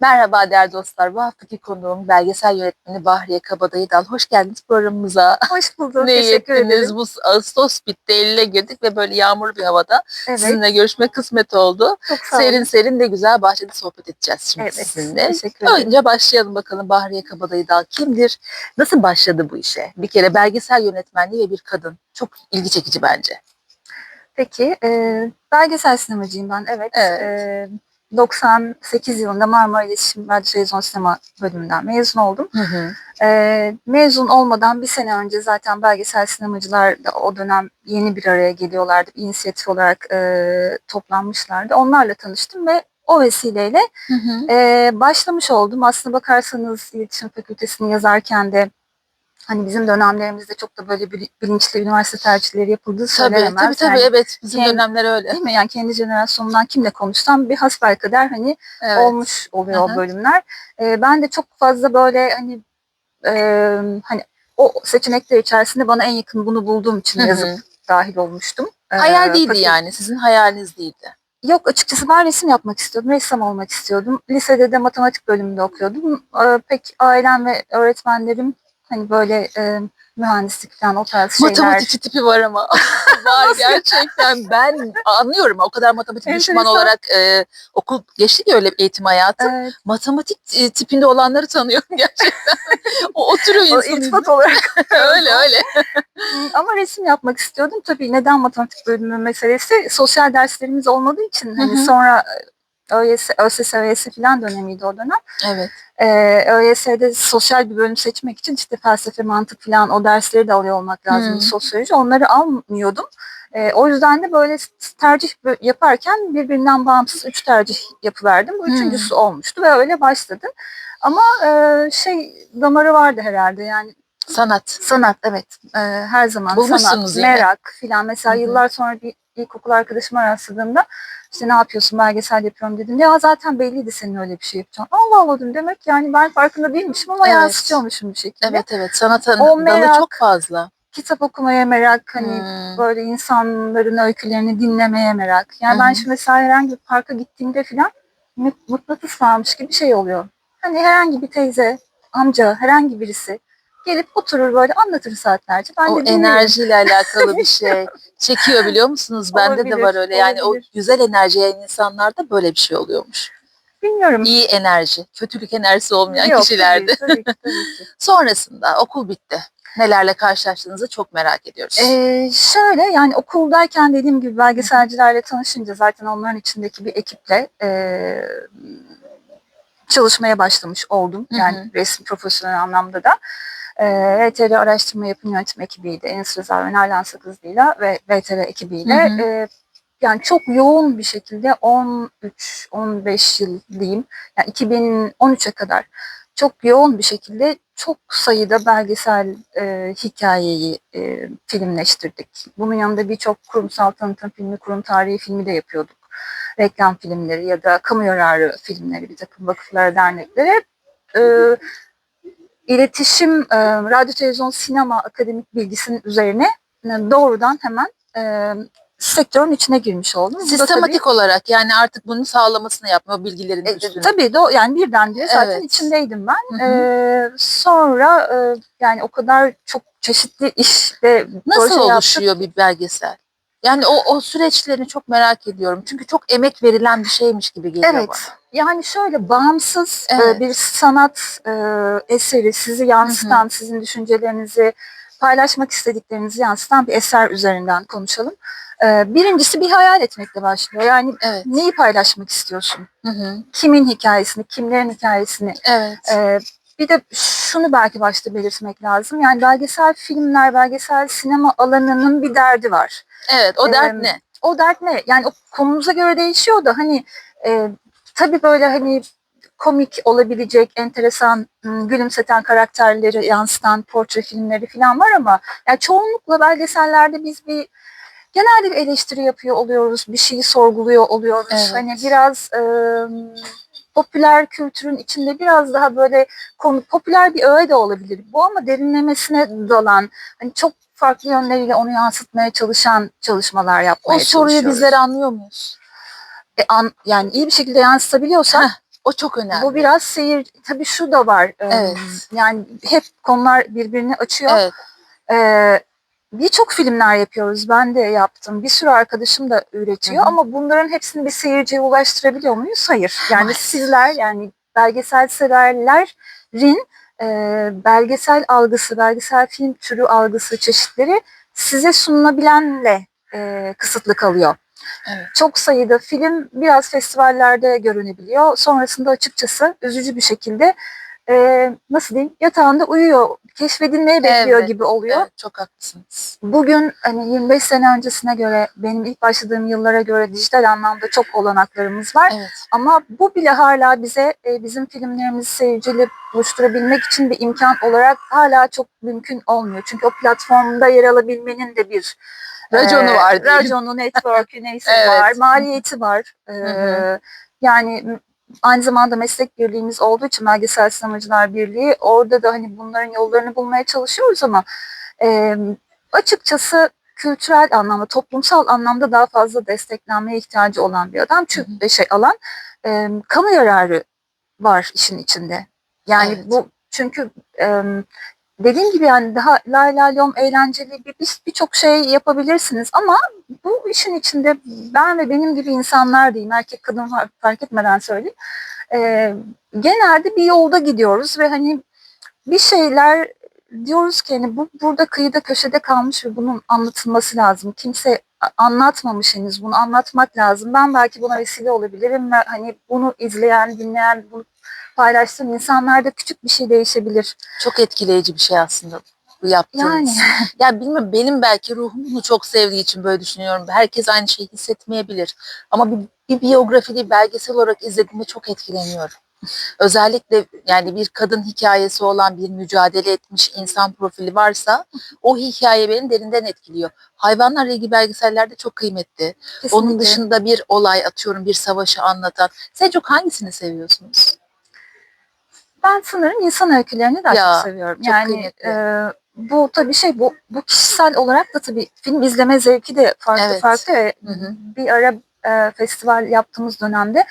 Merhaba değerli dostlar. Bu haftaki konuğum belgesel yönetmeni Bahriye Kabadayıdal. Hoş geldiniz programımıza. Hoş bulduk. ne Teşekkür ederim. Bu Ağustos bitti, Eylül'e girdik ve böyle yağmurlu bir havada Evet. sizinle görüşme kısmet oldu. Çok sağ olun. Serin serin de güzel bahçede sohbet edeceğiz şimdi Evet. sizinle. Teşekkür ederim. Önce başlayalım bakalım Bahriye Kabadayıdal kimdir? Nasıl başladı bu işe? Bir kere belgesel yönetmenliği ve bir kadın. Çok ilgi çekici bence. Peki. E, belgesel sinemacıyım ben. Evet. Evet. E, 98 yılında Marmara İletişim Radyo Televizyon Sinema bölümünden mezun oldum. Hı hı. E, mezun olmadan bir sene önce zaten belgesel sinemacılar da o dönem yeni bir araya geliyorlardı. Bir inisiyatif olarak e, toplanmışlardı. Onlarla tanıştım ve o vesileyle Hı hı. Ee, başlamış oldum. Aslına bakarsanız iletişim fakültesini yazarken de hani bizim dönemlerimizde çok da böyle bil- bilinçli üniversite tercihleri yapıldığı Tabii söylenemez. tabii tabii Yani, evet bizim kendi- dönemler öyle. Değil mi? Yani kendi jenerasyonumdan kimle konuşsam bir hasbelkader hani Evet. olmuş oluyor Hı hı. o bölümler. Ee, ben de çok fazla böyle hani e, hani o seçenekler içerisinde bana en yakın bunu bulduğum için Hı hı. yazıp dahil olmuştum. Ee, Hayal değildi fakülte- yani. Sizin hayaliniz değildi. Yok açıkçası ben resim yapmak istiyordum. Ressam olmak istiyordum. Lisede de matematik bölümünde okuyordum. Ee, pek ailem ve öğretmenlerim hani böyle e, mühendislik falan o tarz şeyler. Matematikçi tipi var ama. var gerçekten. Ben anlıyorum. O kadar matematik düşman Enteresan. olarak e, okul geçti ki öyle eğitim hayatı. Evet, Matematik e, tipinde olanları tanıyorum gerçekten. o oturuyor o insanın. iltifat olarak. öyle öyle. Ama resim yapmak istiyordum. Tabii neden matematik bölümü meselesi? Sosyal derslerimiz olmadığı için hani Hı hı. sonra ÖYS, ÖSS, ÖYS falan dönemiydi o dönem. Evet. Ee, ÖYS'de sosyal bir bölüm seçmek için işte felsefe, mantık falan o dersleri de alıyor olmak lazım. Hmm. Sosyoloji onları almıyordum. Ee, o yüzden de böyle tercih yaparken birbirinden bağımsız üç tercih yapıverdim. Bu Hmm. üçüncüsü olmuştu ve öyle başladı. Ama e, şey damarı vardı herhalde yani Sanat. sanat evet e, her zaman Bulmuşsunuz sanat, yine. merak filan. Mesela Hı hı. yıllar sonra bir ilkokul arkadaşıma rastladığımda işte ne yapıyorsun belgesel yapıyorum dedim. Ya zaten belliydi senin öyle bir şey yapacağın. Allah Allah dedim demek yani ben farkında değilmişim ama Evet. yansıtıyormuşum bir şekilde. Evet evet. Dalı merak- çok fazla. Kitap okumaya merak hani Hmm. böyle insanların öykülerini dinlemeye merak. Yani Hı ben şimdi mesela herhangi bir parka gittiğimde filan mı- mıknatıs varmış gibi bir şey oluyor. Hani herhangi bir teyze, amca, herhangi birisi gelip oturur böyle anlatır saatlerce. Ben o de dinlerim. enerjiyle alakalı bir şey. Çekiyor biliyor musunuz? Bende de Olabilir, var öyle. Yani o olabilir. güzel enerji yayın insanlarda böyle bir şey oluyormuş. Bilmiyorum. İyi enerji, kötülük enerjisi olmayan Yok, kişilerde. Tabii, tabii, tabii ki. Sonrasında okul bitti. Nelerle karşılaştığınızı çok merak ediyoruz. Ee, şöyle yani okuldayken dediğim gibi belgeselcilerle tanışınca zaten onların içindeki bir ekiple e, çalışmaya başlamış oldum. Yani resim profesyonel anlamda da. E, VTR Araştırma Yapım Yönetim ekibiyle, Enes Rıza ve Nalan Sakızlı'yla ve VTR ekibiyle Hı hı. e, yani çok yoğun bir şekilde 13-15 yıl diyeyim, yani 2013'e kadar çok yoğun bir şekilde çok sayıda belgesel e, hikayeyi e, filmleştirdik. Bunun yanında birçok kurumsal tanıtım filmi, kurum tarihi filmi de yapıyorduk. Reklam filmleri ya da kamu yararı filmleri bir takım vakıflara, derneklere. E, iletişim, e, radyo, televizyon, sinema, akademik bilgisinin üzerine e, doğrudan hemen e, sektörün içine girmiş oldum. Da tabii- Sistematik olarak yani artık bunun sağlamasını yapma bilgilerin e, üstüne. tabii de yani birdenbire zaten Evet. içindeydim ben. Hı hı. E, sonra e, yani o kadar çok çeşitli iş ve Nasıl proje yaptık. oluşuyor bir belgesel? Yani o, o süreçlerini çok merak ediyorum. Çünkü çok emek verilen bir şeymiş gibi geliyor Evet. bana. Yani şöyle bağımsız e, Evet. bir sanat e, eseri sizi yansıtan, sizin düşüncelerinizi paylaşmak istediklerinizi yansıtan bir eser üzerinden konuşalım. E, birincisi bir hayal etmekle başlıyor. Yani Evet. neyi paylaşmak istiyorsun? Hı hı. Kimin hikayesini, kimlerin hikayesini? Evet. E, bir de şunu belki başta belirtmek lazım. Yani belgesel filmler, belgesel sinema alanının bir derdi var. Evet. O dert ne? o dert ne? Yani o konumuza göre değişiyor da hani e, tabii böyle hani komik olabilecek, enteresan, gülümseten karakterleri yansıtan portre filmleri falan var ama yani çoğunlukla belgesellerde biz bir genelde bir eleştiri yapıyor oluyoruz, bir şeyi sorguluyor oluyoruz. Evet. Hani biraz e, popüler kültürün içinde biraz daha böyle konu, popüler bir öğe de olabilir bu ama derinlemesine dalan, hani çok farklı yönleriyle onu yansıtmaya çalışan çalışmalar yapmaya O soruyu çalışıyoruz. bizler anlıyor muyuz? E, an- yani iyi bir şekilde yansıtabiliyorsak Heh, O çok önemli. Bu biraz seyir, tabii şu da var. e, Evet. Yani hep konular birbirini açıyor. Evet. Ee, Birçok filmler yapıyoruz. Ben de yaptım. Bir sürü arkadaşım da üretiyor Hı hı. ama bunların hepsini bir seyirciye ulaştırabiliyor muyuz? Hayır. Yani Maalesef. sizler yani belgesel severlerin e, belgesel algısı, belgesel film türü algısı çeşitleri size sunulabilenle e, kısıtlı kalıyor. Evet. Çok sayıda film biraz festivallerde görünebiliyor. Sonrasında açıkçası üzücü bir şekilde e, nasıl diyeyim yatağında uyuyor, keşfedilmeyi bekliyor Evet, gibi oluyor. Evet, çok haklısınız. Bugün hani 25 sene öncesine göre benim ilk başladığım yıllara göre dijital anlamda çok olanaklarımız var. Evet. Ama bu bile hala bize e, bizim filmlerimizi seyirciyle buluşturabilmek için bir imkan olarak hala çok mümkün olmuyor. Çünkü o platformda yer alabilmenin de bir Raconu e, var diyelim. Raconu, network'ü neyse Evet. var, maliyeti var. E, hı. yani aynı zamanda meslek birliğimiz olduğu için Belgesel Sinemacılar Birliği orada da hani bunların yollarını bulmaya çalışıyoruz ama e, açıkçası kültürel anlamda, toplumsal anlamda daha fazla desteklenmeye ihtiyacı olan bir adam. Çünkü şey alan e, kamu yararı var işin içinde. Yani Evet. bu çünkü e, dediğim gibi yani daha lay lay lom eğlenceli bir bir- birçok şey yapabilirsiniz ama bu işin içinde ben ve benim gibi insanlar diyeyim erkek kadın fark, etmeden söyleyeyim e, genelde bir yolda gidiyoruz ve hani bir şeyler diyoruz ki hani bu burada kıyıda köşede kalmış ve bunun anlatılması lazım. Kimse anlatmamış henüz bunu anlatmak lazım. Ben belki buna vesile olabilirim ve hani bunu izleyen, dinleyen, bunu paylaştığım insanlarda küçük bir şey değişebilir. Çok etkileyici bir şey aslında bu yaptığınız. Yani Ya bilmiyorum benim belki ruhum bunu çok sevdiği için böyle düşünüyorum. Herkes aynı şeyi hissetmeyebilir. Ama bir, bir biyografili belgesel olarak izlediğimde çok etkileniyorum. Özellikle yani bir kadın hikayesi olan bir mücadele etmiş insan profili varsa o hikaye beni derinden etkiliyor. Hayvanlarla ilgili belgeseller de çok kıymetli. Onun kesinlikle. dışında bir olay atıyorum bir savaşı anlatan. Sen çok hangisini seviyorsunuz? Ben sanırım insan öykülerini daha Ya, çok seviyorum. çok yani kıymetli. e, bu tabii şey bu, bu kişisel olarak da tabii film izleme zevki de farklı Evet. farklı. ve Hı hı. Bir ara e, festival yaptığımız dönemde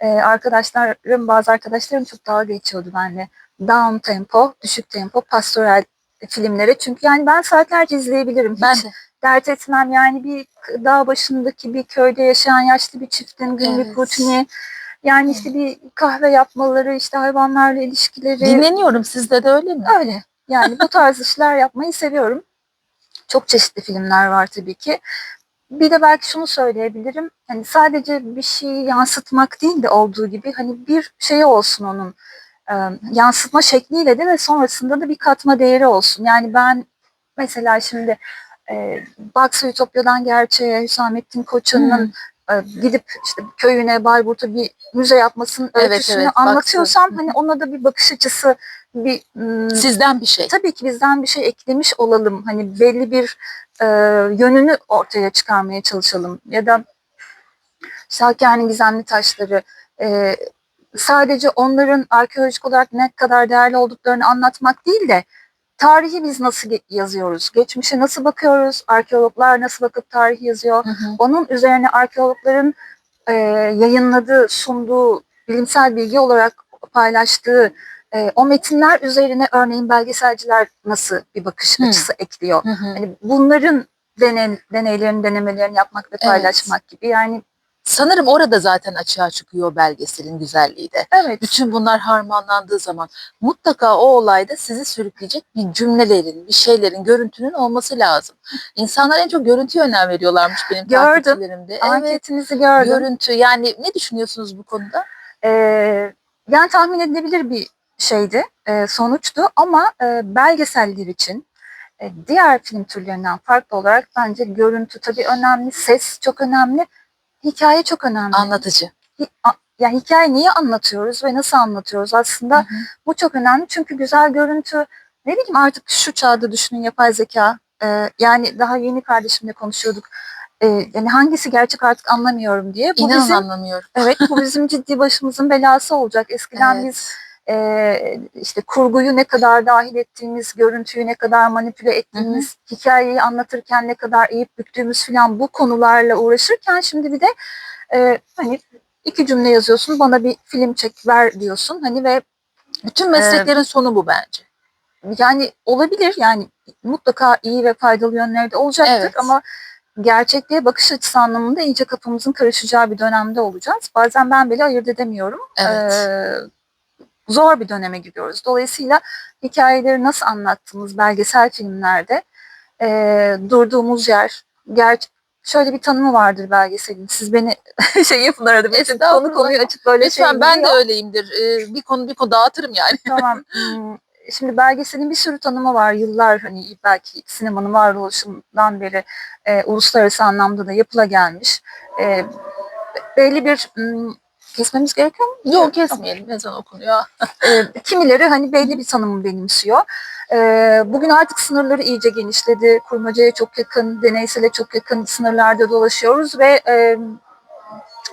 e, arkadaşlarım bazı arkadaşlarım çok dalga geçiyordu benimle. Down tempo, düşük tempo, pastoral filmlere. Çünkü yani ben saatlerce izleyebilirim. Ben Hiç de. dert etmem. Yani bir dağ başındaki bir köyde yaşayan yaşlı bir çiftin günlük Evet. rutini. Yani işte bir kahve yapmaları, işte hayvanlarla ilişkileri. Dinleniyorum sizde de öyle mi? Öyle. Yani bu tarz işler yapmayı seviyorum. Çok çeşitli filmler var tabii ki. Bir de belki şunu söyleyebilirim. Hani sadece bir şeyi yansıtmak değil de olduğu gibi hani bir şey olsun onun e, yansıtma şekliyle de ve sonrasında da bir katma değeri olsun. Yani ben mesela şimdi e, Baksı Ütopya'dan Gerçeğe Hüsamettin Koçan'ın e, gidip işte köyüne Bayburt'a bir müze yapmasının Evet, öyküsünü evet, anlatıyorsam hı. hani ona da bir bakış açısı bir Sizden bir şey. tabii ki bizden bir şey eklemiş olalım. Hani belli bir e, yönünü ortaya çıkarmaya çalışalım. Ya da Şalker'in gizemli taşları e, sadece onların arkeolojik olarak ne kadar değerli olduklarını anlatmak değil de tarihi biz nasıl yazıyoruz? Geçmişe nasıl bakıyoruz? Arkeologlar nasıl bakıp tarih yazıyor? Hı hı. Onun üzerine arkeologların e, yayınladığı, sunduğu, bilimsel bilgi olarak paylaştığı e, o metinler üzerine örneğin belgeselciler nasıl bir bakış Hı. açısı ekliyor? Hı hı. Hani bunların deney, deneylerini, denemelerini yapmak ve Evet. paylaşmak gibi. Yani Sanırım orada zaten açığa çıkıyor belgeselin güzelliği de. evet. Bütün bunlar harmanlandığı zaman mutlaka o olayda sizi sürükleyecek bir cümlelerin, bir şeylerin, görüntünün olması lazım. İnsanlar en çok görüntüye önem veriyorlarmış benim Gördüm. takipçilerimde. Evet, Anketinizi gördüm. görüntü. Yani ne düşünüyorsunuz bu konuda? Ee, yani tahmin edilebilir bir şeydi, e, sonuçtu ama e, belgeseller için e, diğer film türlerinden farklı olarak bence görüntü tabii önemli, ses çok önemli, hikaye çok önemli. Anlatıcı. Hi- a- yani hikaye niye anlatıyoruz ve nasıl anlatıyoruz aslında Hı hı. bu çok önemli çünkü güzel görüntü ne bileyim artık şu çağda düşünün yapay zeka e, yani daha yeni kardeşimle konuşuyorduk E, yani hangisi gerçek artık anlamıyorum diye bu İnanın bizim anlamıyorum. Evet bu bizim ciddi başımızın belası olacak. Eskiden Evet. biz e, işte kurguyu ne kadar dahil ettiğimiz, görüntüyü ne kadar manipüle ettiğimiz, hikayeyi anlatırken ne kadar eğip büktüğümüz falan bu konularla uğraşırken şimdi bir de e, hani iki cümle yazıyorsun bana bir film çek ver diyorsun hani ve Bütün mesleklerin sonu bu bence. yani olabilir yani mutlaka iyi ve faydalı yönleri de olacaktır Evet. ama gerçekliğe bakış açısı anlamında iyice kafamızın karışacağı bir dönemde olacağız. Bazen ben bile ayırt edemiyorum. Evet. Ee, zor bir döneme giriyoruz. Dolayısıyla hikayeleri nasıl anlattığımız belgesel filmlerde ee, durduğumuz yer, ger şöyle bir tanımı vardır belgeselin. Siz beni şey yapın arada bir Estağfurullah. konu konuyu açıp böyle Lütfen şey ben de öyleyimdir. Ee, bir konu bir konu dağıtırım yani. Tamam. Hmm, Şimdi belgeselin bir sürü tanımı var. Yıllar hani belki sinemanın varoluşundan beri e, uluslararası anlamda da yapıla gelmiş. E, belli bir hmm, kesmemiz gerekiyor mu? Yok kesmeyelim ezan okunuyor. E, kimileri hani belli bir tanımı benimsiyor. E, bugün artık sınırları iyice genişledi. Kurmacaya çok yakın, deneysele çok yakın sınırlarda dolaşıyoruz ve e,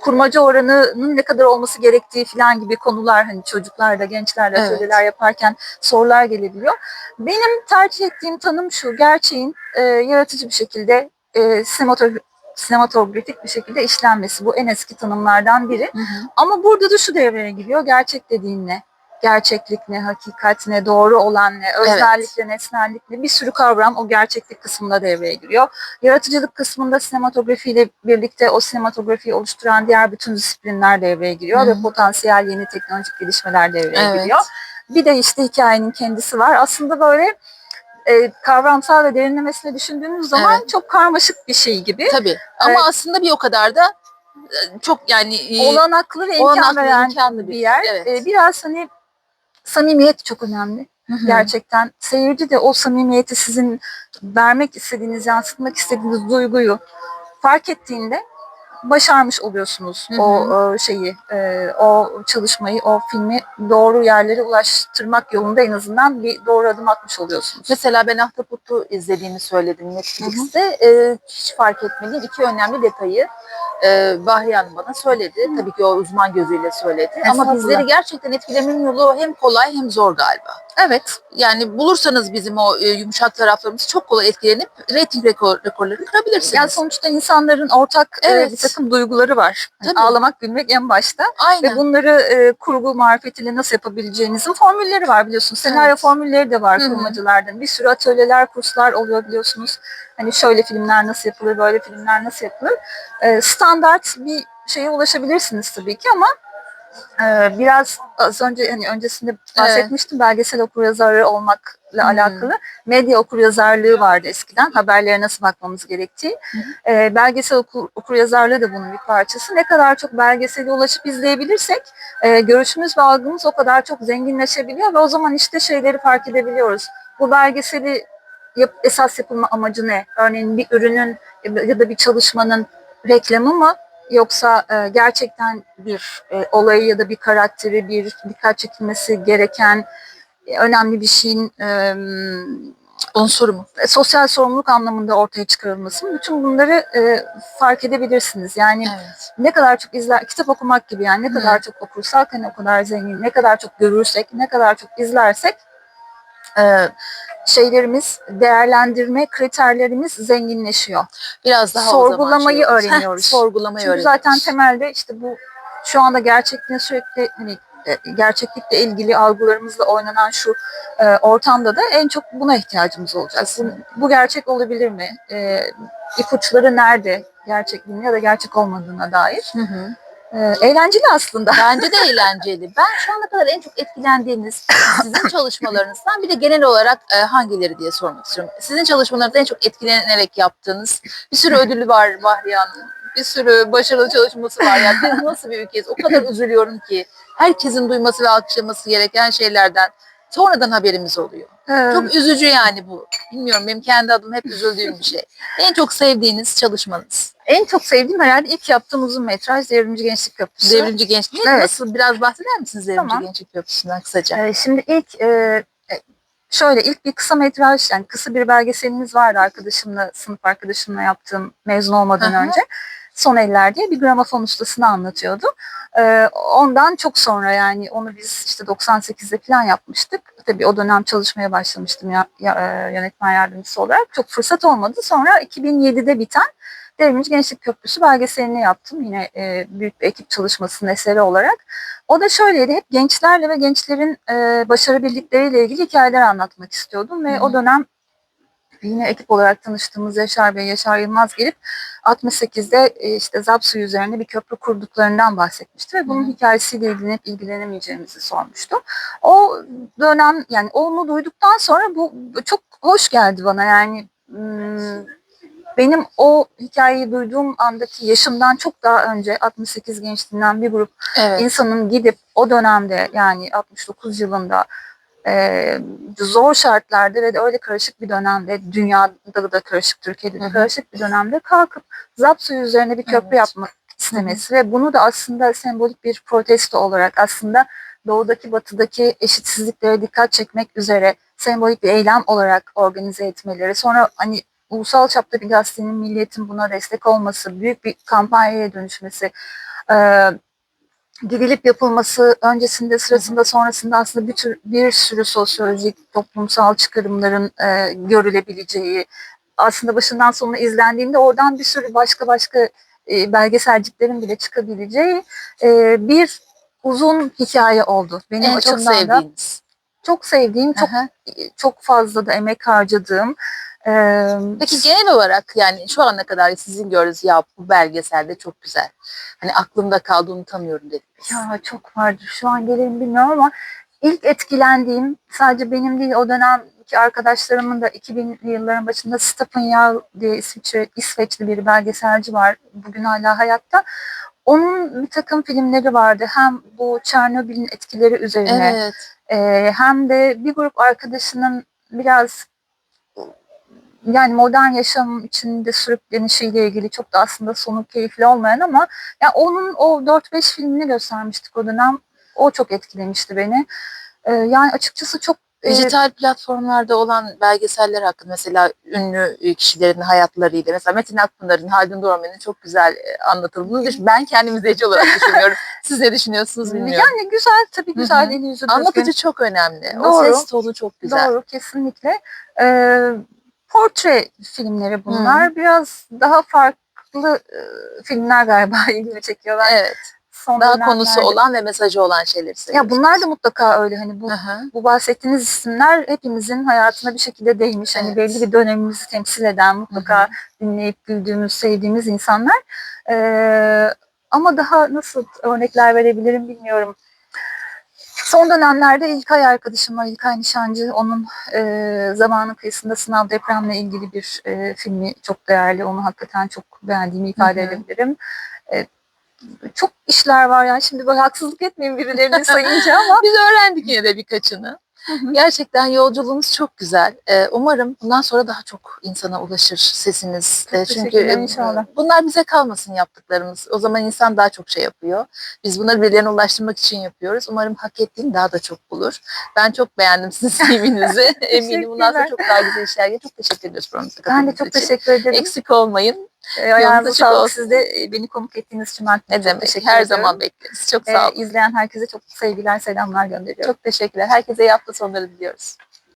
kurmaca oranının ne kadar olması gerektiği falan gibi konular hani çocuklarda, gençlerle Evet. atölyeler yaparken sorular gelebiliyor. Benim tercih ettiğim tanım şu, gerçeğin e, yaratıcı bir şekilde e, sinematogra- sinematografik bir şekilde işlenmesi. Bu en eski tanımlardan biri. Ama burada da şu devreye giriyor. Gerçek dediğin ne? Gerçeklik ne, hakikat ne, doğru olan ne, öznellik ne, nesnellik ne bir sürü kavram o gerçeklik kısmında devreye giriyor. Yaratıcılık kısmında sinematografiyle birlikte o sinematografiyi oluşturan diğer bütün disiplinler devreye giriyor Hı ve hı. potansiyel yeni teknolojik gelişmeler devreye Evet. giriyor. Bir de işte hikayenin kendisi var. Aslında böyle e, kavramsal ve derinlemesine düşündüğünüz zaman çok karmaşık bir şey gibi. Tabii. Ama Evet. aslında bir o kadar da e, çok yani e, olanaklı ve imkan olanaklı, veren imkanlı bir bir- yer. evet. Ee, biraz hani samimiyet çok önemli Hı hı. gerçekten. Seyirci de o samimiyeti sizin vermek istediğiniz, yansıtmak istediğiniz duyguyu fark ettiğinde başarmış oluyorsunuz Hı hı. o e, şeyi, e, o çalışmayı, o filmi doğru yerlere ulaştırmak yolunda en azından bir doğru adım atmış oluyorsunuz. Mesela ben Ahtapot'u izlediğimi söyledim Netflix'te. Ee, hiç fark etmediğim iki önemli detayı e, Bahriye Hanım bana söyledi. Tabii ki o uzman gözüyle söyledi. Ama bizleri gerçekten etkilemenin yolu hem kolay hem zor galiba. Evet, Yani bulursanız bizim o e, yumuşak taraflarımızı çok kolay etkilenip reyting rekor, rekorlarını kırabilirsiniz. yani sonuçta insanların ortak e, Evet. bir takım duyguları var. Tabii. ağlamak, gülmek en başta. Aynen. Ve bunları e, kurgu marifetiyle nasıl yapabileceğinizin formülleri var biliyorsunuz. Senaryo Evet. formülleri de var kurmacılardan. Bir sürü atölyeler, kurslar oluyor biliyorsunuz. Hani şöyle filmler nasıl yapılır, böyle filmler nasıl yapılır. E, standart bir şeye ulaşabilirsiniz tabii ki ama e, biraz az önce hani öncesinde bahsetmiştim belgesel okuryazarı olmakla Hı. alakalı. Medya okuryazarlığı vardı eskiden. Haberlere nasıl bakmamız gerektiği. Hı E, belgesel okur, okuryazarlığı da bunun bir parçası. Ne kadar çok belgesele ulaşıp izleyebilirsek e, görüşümüz ve algımız o kadar çok zenginleşebiliyor ve o zaman işte şeyleri fark edebiliyoruz. Bu belgeseli yap, esas yapılma amacı ne? Örneğin bir ürünün ya da bir çalışmanın reklamı mı? Yoksa e, gerçekten bir e, olayı ya da bir karakteri, bir dikkat çekilmesi gereken e, önemli bir şeyin e, Unsur mu? e, sosyal sorumluluk anlamında ortaya çıkarılması mı? Bütün bunları e, fark edebilirsiniz. Yani Evet. ne kadar çok izler, kitap okumak gibi yani ne Hı. kadar çok okursak hani o kadar zengin, ne kadar çok görürsek, ne kadar çok izlersek e, şeylerimiz, değerlendirme kriterlerimiz zenginleşiyor. Biraz daha Sorgulamayı şey öğreniyoruz. Heh, sorgulamayı Çünkü öğreniyoruz. zaten temelde işte bu şu anda gerçekliğe sürekli hani e, gerçeklikle ilgili algılarımızla oynanan şu e, ortamda da en çok buna ihtiyacımız olacak. Bu, bu gerçek olabilir mi? E, ipuçları nerede? Gerçekliğin ya da gerçek olmadığına dair. Hı hı. E, eğlenceli aslında. Bence de eğlenceli. Ben şu ana kadar en çok etkilendiğiniz sizin çalışmalarınızdan bir de genel olarak e, hangileri diye sormak istiyorum. Sizin çalışmalarınızda en çok etkilenerek yaptığınız bir sürü ödülü var Bahriye Hanım. Bir sürü başarılı çalışması var. Yani biz nasıl bir ülkeyiz? O kadar üzülüyorum ki herkesin duyması ve alkışlaması gereken şeylerden sonradan haberimiz oluyor. E, Çok üzücü yani bu. Bilmiyorum benim kendi adım hep üzüldüğüm bir şey. En çok sevdiğiniz çalışmanız. En çok sevdiğim herhalde ilk yaptığım uzun metraj Devrimci Gençlik Köprüsü. Devrimci Gençlik. Evet. Nasıl biraz bahseder misiniz Devrimci Tamam. Gençlik Köprüsü'nden kısaca? Ee, şimdi ilk e, e, şöyle ilk bir kısa metraj yani kısa bir belgeselimiz vardı arkadaşımla sınıf arkadaşımla yaptığım mezun olmadan hı. önce. Son Eller diye bir gramofon ustasını anlatıyordu. Ee, ondan çok sonra yani onu biz işte 98'de falan yapmıştık. Tabii o dönem çalışmaya başlamıştım ya, ya- e, yönetmen yardımcısı olarak. Çok fırsat olmadı. Sonra 2007'de biten Devrimci Gençlik Köprüsü belgeselini yaptım. Yine e, büyük bir ekip çalışmasının eseri olarak. O da şöyleydi. Hep gençlerle ve gençlerin e, başarabildikleri ilgili hikayeler anlatmak istiyordum. Ve Hı o dönem yine ekip olarak tanıştığımız Yaşar Bey, Yaşar Yılmaz gelip 68'de e, işte Zapsu üzerine bir köprü kurduklarından bahsetmişti ve bunun hı. hikayesiyle ilgilenip ilgilenemeyeceğimizi sormuştu. O dönem yani onu duyduktan sonra bu çok hoş geldi bana yani hmm, benim o hikayeyi duyduğum andaki yaşımdan çok daha önce 68 gençliğinden bir grup Evet. insanın gidip o dönemde yani 69 yılında e, zor şartlarda ve de öyle karışık bir dönemde dünyada da karışık Türkiye'de de karışık bir dönemde kalkıp Zap suyu üzerine bir köprü Evet. yapmak istemesi ve bunu da aslında sembolik bir protesto olarak aslında doğudaki batıdaki eşitsizliklere dikkat çekmek üzere sembolik bir eylem olarak organize etmeleri sonra hani ulusal çapta bir gazetenin milliyetin buna destek olması büyük bir kampanyaya dönüşmesi e, gidilip yapılması öncesinde sırasında sonrasında aslında bir, tür, bir sürü sosyolojik toplumsal çıkarımların e, görülebileceği aslında başından sonuna izlendiğinde oradan bir sürü başka başka e, belgeselciklerin bile çıkabileceği e, bir uzun hikaye oldu. Benim en çok açımdan da sevdiğiniz. Çok sevdiğim, çok Aha. çok fazla da emek harcadığım. e, Peki genel olarak yani şu ana kadar sizin gördüğünüz ya bu belgeselde çok güzel. Hani aklımda kaldı unutamıyorum dediniz. Ya çok vardır. Şu an gelirim bilmiyorum ama ilk etkilendiğim sadece benim değil o dönemki arkadaşlarımın da 2000'li yılların başında Stephen Yao diye İsviçre, İsveçli bir belgeselci var. Bugün hala hayatta. Onun bir takım filmleri vardı. Hem bu Çernobil'in etkileri üzerine Evet. E, hem de bir grup arkadaşının biraz yani modern yaşam içinde sürüklenişiyle ilgili çok da aslında sonu keyifli olmayan ama ya onun o 4-5 filmini göstermiştik o dönem. O çok etkilemişti beni. Ee, yani açıkçası çok Dijital platformlarda olan belgeseller hakkında mesela ünlü kişilerin hayatlarıyla mesela Metin Akpınar'ın Haldun Dormen'in çok güzel e, anlatıldığını düş- ben kendim izleyici olarak düşünüyorum. Siz ne düşünüyorsunuz bilmiyorum. yani güzel tabii Hı güzel hı. eli yüzü düzgün. Anlatıcı çok önemli. O Doğru. ses tonu çok güzel. Doğru kesinlikle. Ee, portre filmleri bunlar. Biraz daha farklı e, filmler galiba ilgimi çekiyor. Ben Evet. Son Daha konusu olan ve mesajı olan şeyleri Ya seviyorsunuz. bunlar da mutlaka öyle hani bu hı. bu bahsettiğiniz isimler hepimizin hayatına bir şekilde değmiş. Hani Evet. belli bir dönemimizi temsil eden mutlaka dinleyip güldüğümüz, sevdiğimiz insanlar. Ee, ama daha nasıl örnekler verebilirim bilmiyorum. Son dönemlerde İlkay arkadaşım var, İlkay Nişancı. Onun e, zamanın kıyısında sınav depremle ilgili bir e, filmi çok değerli. Onu hakikaten çok beğendiğimi ifade Hı hı. edebilirim. E, çok işler var yani şimdi böyle haksızlık etmeyeyim birilerini sayınca ama Biz öğrendik yine de birkaçını. Gerçekten yolculuğunuz çok güzel. Ee, umarım bundan sonra daha çok insana ulaşır sesiniz. Ee, çünkü e, inşallah. bunlar bize kalmasın yaptıklarımız. O zaman insan daha çok şey yapıyor. Biz bunları birilerine ulaştırmak için yapıyoruz. Umarım hak ettiğini daha da çok bulur. Ben çok beğendim sizin CV'nizi. Eminim bundan sonra çok daha güzel işler. Çok teşekkür ediyoruz programımıza ben de çok için. teşekkür ederim. Eksik olmayın. E, ayağınıza sağlık. olsun. Siz de e, beni konuk ettiğiniz için ben Ne demek? teşekkür Her ediyorum. zaman bekleriz. Çok E, sağ olun. izleyen herkese çok sevgiler, selamlar gönderiyorum. Çok teşekkürler. Herkese iyi hafta sonları diliyoruz.